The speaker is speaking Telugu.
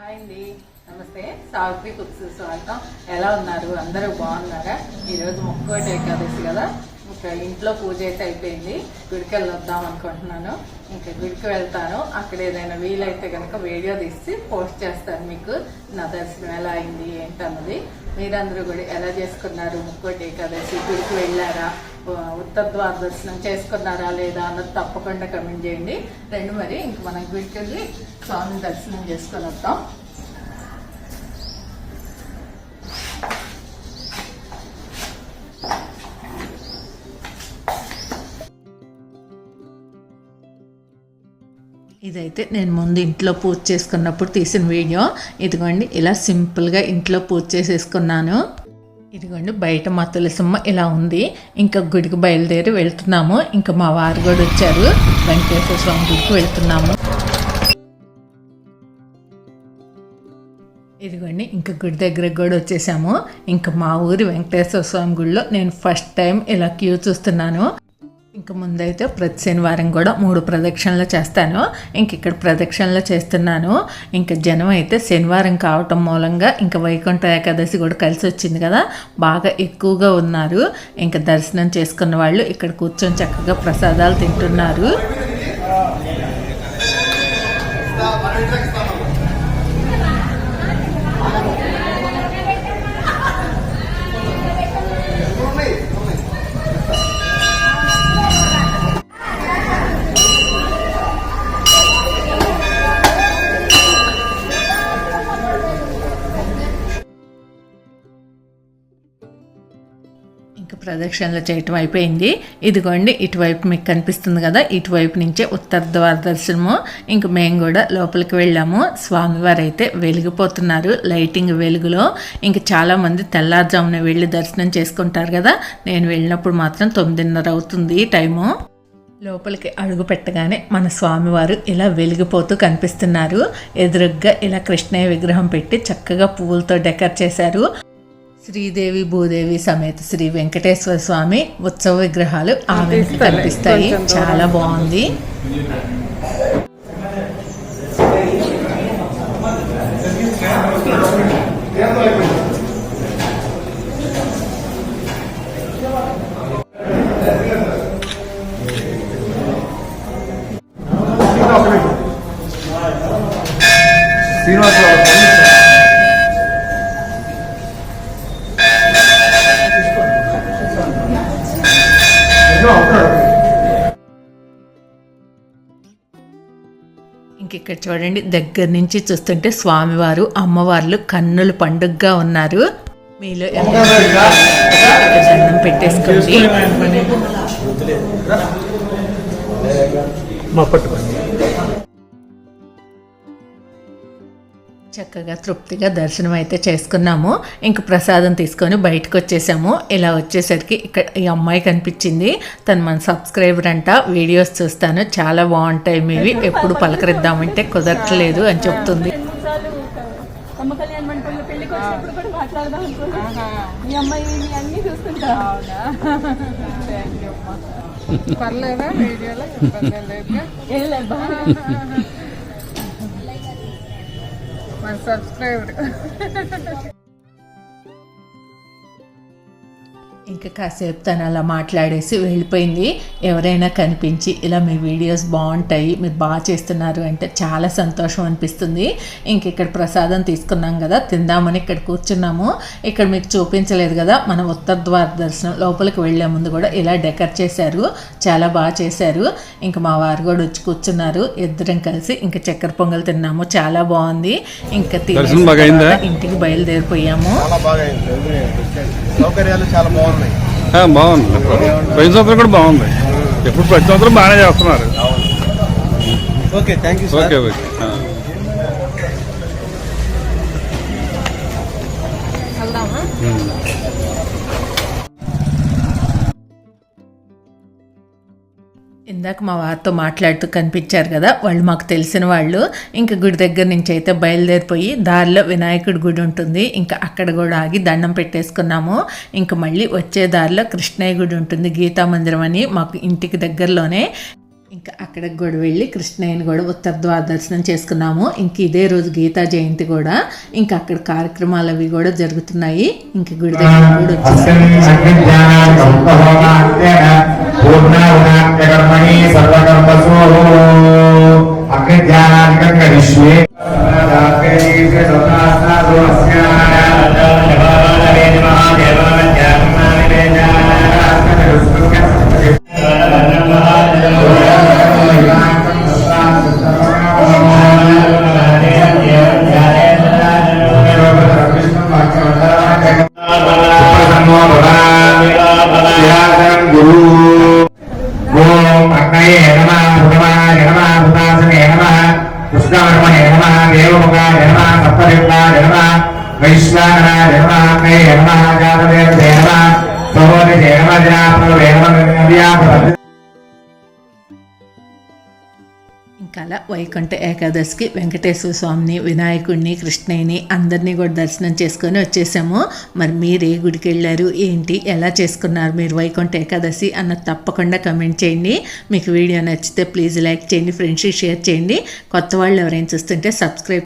హాయ్ అండి. నమస్తే. సావిత్రి కుక్స్ స్వాగతం. ఎలా ఉన్నారు? అందరూ బాగున్నారా? ఈరోజు ముక్కోటి ఏకాదశి కదా. ఇంకా ఇంట్లో పూజ అయితే అయిపోయింది. గుడికి వెళ్ళొద్దాం అనుకుంటున్నాను. ఇంకా గుడికి వెళ్తాను. అక్కడ ఏదైనా వీలైతే కనుక వీడియో తీసి పోస్ట్ చేస్తాను మీకు. నా దర్శనం ఎలా అయింది ఏంటన్నది. మీరందరూ కూడా ఎలా చేసుకున్నారు? ముక్కోటి ఏకాదశి గుడికి వెళ్ళారా? ఉత్తర ద్వార దర్శనం చేసుకున్నారా లేదా అన్నది తప్పకుండా కమెంట్ చేయండి. రెండు మరి ఇంక మనం గుడికి వెళ్ళి స్వామిని దర్శనం చేసుకొని వద్దాం. ఇదైతే నేను ముందు ఇంట్లో పూజ చేసుకున్నప్పుడు తీసిన వీడియో. ఇదిగోండి ఇలా సింపుల్గా ఇంట్లో పూజ చేసేసుకున్నాను. ఇదిగోండి బయట మా తులసమ్మ ఇలా ఉంది. ఇంకా గుడికి బయలుదేరి వెళ్తున్నాము. ఇంకా మా వారు కూడా వచ్చారు. వెంకటేశ్వర స్వామి గుడికి వెళ్తున్నాము. ఇదిగోండి ఇంకా గుడి దగ్గరకు కూడా వచ్చేసాము. ఇంకా మా ఊరి వెంకటేశ్వర స్వామి గుడిలో నేను ఫస్ట్ టైం ఇలా క్యూ చూస్తున్నాను. ఇంక ముందైతే ప్రతి శనివారం కూడా మూడు ప్రదక్షిణలు చేస్తాను. ఇంక ఇక్కడ ప్రదక్షిణలు చేస్తున్నాను. ఇంకా జనం అయితే శనివారం కావటం మూలంగా ఇంకా వైకుంఠ ఏకాదశి కూడా కలిసి వచ్చింది కదా. బాగా ఎక్కువగా ఉన్నారు. ఇంకా దర్శనం చేసుకున్న వాళ్ళు ఇక్కడ కూర్చొని చక్కగా ప్రసాదాలు తింటున్నారు. ప్రదక్షిణలు చేయటం అయిపోయింది. ఇదిగోండి ఇటువైపు మీకు కనిపిస్తుంది కదా ఇటువైపు నుంచే ఉత్తర ద్వార దర్శనము. ఇంక మేము కూడా లోపలికి వెళ్ళాము. స్వామివారు అయితే వెలిగిపోతున్నారు లైటింగ్ వెలుగులో. ఇంక చాలామంది తెల్లారుజామున వెళ్ళి దర్శనం చేసుకుంటారు కదా నేను వెళ్ళినప్పుడు మాత్రం తొమ్మిదిన్నర అవుతుంది టైము. లోపలికి అడుగు పెట్టగానే మన స్వామివారు ఇలా వెలిగిపోతూ కనిపిస్తున్నారు. ఎదురుగ్గా ఇలా కృష్ణయ్య విగ్రహం పెట్టి చక్కగా పువ్వులతో డెకర్ చేశారు. శ్రీదేవి భూదేవి సమేత శ్రీ వెంకటేశ్వర స్వామి ఉత్సవ విగ్రహాలు ఆ వెనుక కనిపిస్తాయి. చాలా బాగుంది. శ్రీనివాస ఇక్కడ చూడండి దగ్గర నుంచి చూస్తుంటే స్వామివారు అమ్మవార్లు కన్నుల పండుగగా ఉన్నారు. మీలో దండం పెట్టేసుకోండి. చక్కగా తృప్తిగా దర్శనం అయితే చేసుకున్నాము. ఇంక ప్రసాదం తీసుకొని బయటకు వచ్చేసాము. ఇలా వచ్చేసరికి ఇక్కడ ఈ అమ్మాయి కనిపించింది. తను మన సబ్స్క్రైబర్ అంట. వీడియోస్ చూస్తాను. చాలా బాగుంటాయి మీవి. ఎప్పుడు పలకరిద్దామంటే కుదరట్లేదు అని చెప్తుంది. చాలు అమ్మ పర్లేదు ఏం ఇంకా కాసేపు తను అలా మాట్లాడేసి వెళ్ళిపోయింది. ఎవరైనా కనిపించి ఇలా మీ వీడియోస్ బాగుంటాయి మీరు బాగా చేస్తున్నారు అంటే చాలా సంతోషం అనిపిస్తుంది. ఇంక ఇక్కడ ప్రసాదం తీసుకున్నాం కదా తిందామని ఇక్కడ కూర్చున్నాము. ఇక్కడ మీకు చూపించలేదు కదా మన ఉత్తర ద్వార దర్శనం లోపలికి వెళ్ళే ముందు కూడా ఇలా డెకర్ చేశారు. చాలా బాగా చేశారు. ఇంకా మా వారు కూడా వచ్చి కూర్చున్నారు. ఇద్దరం కలిసి ఇంకా చక్కెర పొంగల్ తిన్నాము. చాలా బాగుంది. ఇంకా ఇంటికి బయలుదేరిపోయాము. సౌకర్యాలు చాలా బాగుంది. పోయిన సంవత్సరం కూడా బాగుంది. ఎప్పుడు ప్రతి సంవత్సరం బాగానే చేస్తున్నారు. Okay thank you okay okay. ఆ. వెళ్దామా? ఇందాక మా వారితో మాట్లాడుతూ కనిపించారు కదా వాళ్ళు మాకు తెలిసిన వాళ్ళు. ఇంకా గుడి దగ్గర నుంచి అయితే బయలుదేరిపోయి దారిలో వినాయకుడి గుడి ఉంటుంది. ఇంకా అక్కడ కూడా ఆగి దండం పెట్టేసుకున్నాము. ఇంకా మళ్ళీ వచ్చే దారిలో కృష్ణయ్య గుడి ఉంటుంది గీతా మందిరం అని మాకు ఇంటికి దగ్గరలోనే. ఇంకా అక్కడికి కూడా వెళ్ళి కృష్ణయ్యని కూడా ఉత్తర ద్వార దర్శనం చేసుకున్నాము. ఇంక ఇదే రోజు గీతా జయంతి కూడా. ఇంకా అక్కడ కార్యక్రమాలు అవి కూడా జరుగుతున్నాయి. ఇంక గుడి దగ్గర కూడా పూర్ణావనాత్యకర్మణి సర్వకర్మసు అగ్నిధ్యానాధికం కరిష్యే. గురు ఓం నమ భువమాయ నమ భుతాసనే నమ కృష్ణవర్మణే నమ దేవముఖాయ నమ సప్తవిప్లాయ నమ వైశ్వానరాయ నమ అగ్నయే నమ జాతవేదే నమ సహోదరే నమ దినాప్రవే నమ నవ్యాప్రవే వైకుంఠ ఏకాదశికి వెంకటేశ్వర స్వామిని వినాయకుడిని కృష్ణయ్యని అందరినీ కూడా దర్శనం చేసుకొని వచ్చేసాము. మరి మీరు ఏ గుడికి వెళ్ళారు? ఏంటి? ఎలా చేసుకున్నారు మీరు వైకుంఠ ఏకాదశి? అన్న తప్పకుండా కమెంట్ చేయండి. మీకు వీడియో నచ్చితే ప్లీజ్ లైక్ చేయండి ఫ్రెండ్స్కి షేర్ చేయండి. కొత్త వాళ్ళు ఎవరైనా చూస్తుంటే సబ్స్క్రైబ్